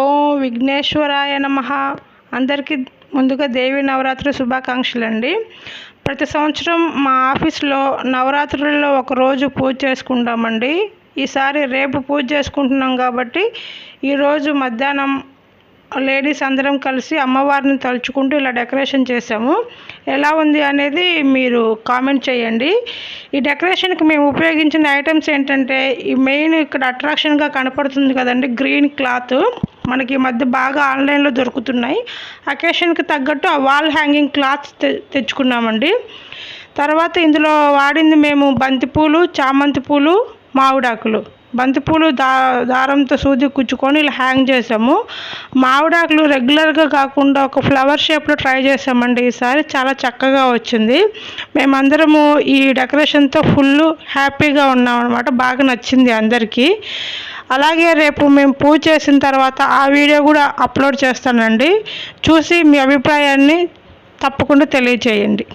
ఓం విఘ్నేశ్వరాయ నమ. అందరికీ ముందుగా దేవి నవరాత్రి శుభాకాంక్షలు అండి ప్రతి సంవత్సరం మా ఆఫీస్లో నవరాత్రుల్లో ఒక రోజు పూజ చేసుకుంటామండి. ఈసారి రేపు పూజ చేసుకుంటున్నాం కాబట్టి ఈరోజు మధ్యాహ్నం లేడీస్ అందరం కలిసి అమ్మవారిని తలుచుకుంటూ ఇలా డెకరేషన్ చేసాము ఎలా ఉంది అనేది మీరు కామెంట్ చేయండి. ఈ డెకరేషన్కి మేము ఉపయోగించిన ఐటమ్స్ ఏంటంటే ఈ మెయిన్ ఇక్కడ అట్రాక్షన్గా కనపడుతుంది కదండి గ్రీన్ క్లాత్. మనకి ఈ మధ్య బాగా ఆన్లైన్లో దొరుకుతున్నాయి. అకేషన్కి తగ్గట్టు ఆ వాల్ హ్యాంగింగ్ క్లాత్ తె తెచ్చుకున్నామండి. తర్వాత ఇందులో వాడింది మేము బంతిపూలు చామంతి పూలు మామిడాకులు. బంతిపూలు దా దారంతో సూది కుచ్చుకొని ఇలా హ్యాంగ్ చేసాము. మామిడాకులు రెగ్యులర్గా కాకుండా ఒక ఫ్లవర్ షేప్లో ట్రై చేసామండి ఈసారి. చాలా చక్కగా వచ్చింది. మేమందరము ఈ డెకరేషన్తో ఫుల్ హ్యాపీగా ఉన్నాం అనమాట బాగా నచ్చింది అందరికీ. అలాగే రేపు మేము పూజ చేసిన తర్వాత ఆ వీడియో కూడా అప్లోడ్ చేస్తానండి. చూసి మీ అభిప్రాయాన్ని తప్పకుండా తెలియచేయండి.